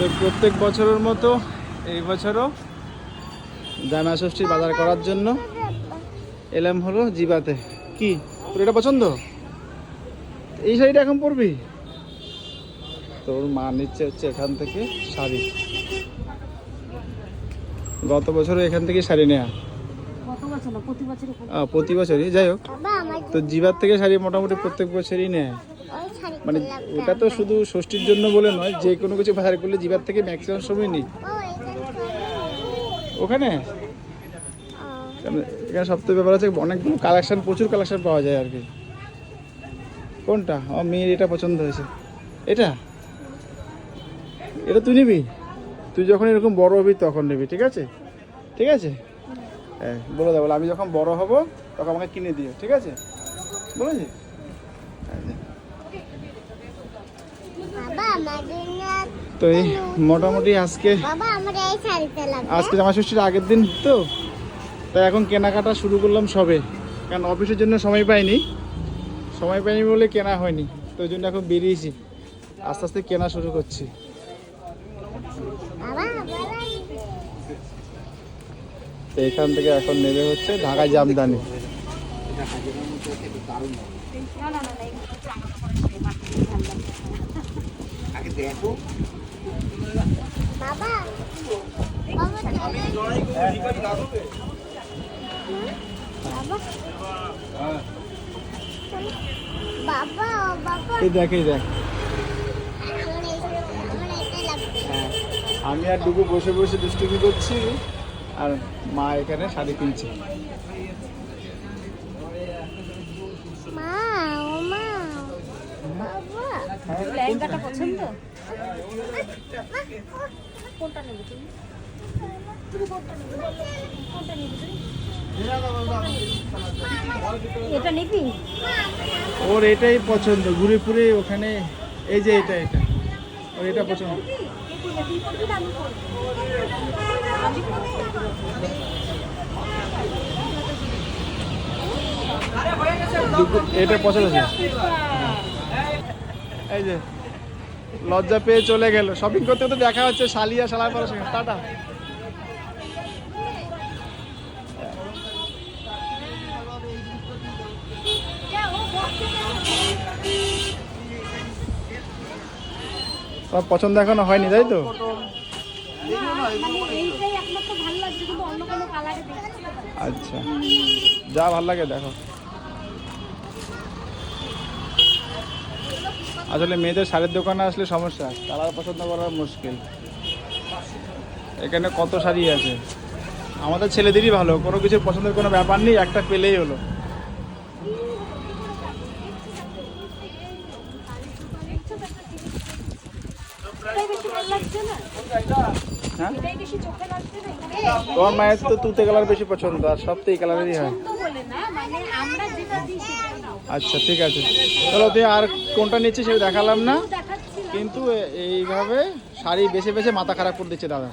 তো প্রত্যেক বছরের মতো এই বছরও জামা ষষ্ঠী বাজার করার জন্য এলাম হলো জিবাতে। কি? তোর এটা পছন্দ? এই শাড়িটা এখন পরবি? তোর মা নিচ্ছে হচ্ছে এখান থেকে শাড়ি। গত বছরও এখান থেকে শাড়ি নেয়া। কত প্রতি বছরই যাই হোক। তো জিবার থেকে শাড়ি মোটামুটি প্রত্যেক বছরই নেয়। মানে ওটা তো শুধু ষষ্ঠীর জন্য বলে নয়, যে কোনো কিছু বাজার করলে জিবার থেকে ম্যাক্সিমাম সময় নিই। ওখানে? এখানে সবথেকে ব্যাপার আছে অনেকগুলো কালেকশন প্রচুর কালেকশন পাওয়া যায় আর কি। কোনটা? আমার মেয়ের এটা পছন্দ হয়েছে। এটা? এটা তুই নিবি? তুই যখন এরকম বড় হবি তখন নিবি, ঠিক আছে? ঠিক আছে? হ্যাঁ বলে দেবো। আমি যখন বড় হব, তখন আমাকে কিনে দিও, ঠিক আছে? বলেছি বাবা আমাদের না তো এই মোটামুটি আজকে বাবা আমার এই শাড়িটা লাগবে। আজকে জামা ষষ্ঠীর আগের দিন তো। তাই এখন কেনাকাটা শুরু করলাম সবে। কারণ অফিসের জন্য সময় পাইনি। সময় পাইনি বলে কেনা হয়নি। তো ওই জন্য এখন বেরিয়েছি। আস্তে আস্তে কেনা শুরু করছি। তো এখান থেকে এখন নেবে হচ্ছে ঢাকা জামদানি। না না না না এই বাবা বাবা বাবা বাবা। এই দেখ এই দেখ। হ্যাঁ। আমি আর ডুবু বসে বসে দুষ্টুমি করছি আর মা এখানে শাড়ি কিনছে মা ও মা বাবা লেহেঙ্গাটা পছন্দ? কোনটা নেবে তুমি? তুমি কোনটা নেবে? তুমি? এটা নিবি? ওর এটাই পছন্দ ঘুরে ফুরে ওখানে এই যে এটা এটা। ওর এটা পছন্দ। এটা পছন্দ হয়েছে। এই যে। লজ্জা পেয়ে চলে গেল। শপিং করতে তো দেখা হচ্ছে শালিয়া শালার পরে সঙ্গে টাটা। সব পছন্দ এখনও হয়নি তাই তো? মানে। আচ্ছা। যা ভালো লাগে দেখো। আসলে মেয়েদের শাড়ির দোকানে আসলে সমস্যা, কালার পছন্দ করা মুশকিল। এখানে কত শাড়ি আছে? আমাদের ছেলেদেরই ভালো, কোনো কিছু পছন্দের কোনো ব্যাপার নেই, একটা পেলেই হলো। হ্যাঁ? তোমার মায়ের তো তুতে কালার বেশি পছন্দ, আর সব তো এই কালারেরই হয়। আচ্ছা ঠিক আছে। চলো, তুই আর কোনটা নিচ্ছিস সেটা দেখালাম না। কিন্তু এইভাবে শাড়ি বেছে বেছে মাথা খারাপ করে দিচ্ছে দাদা।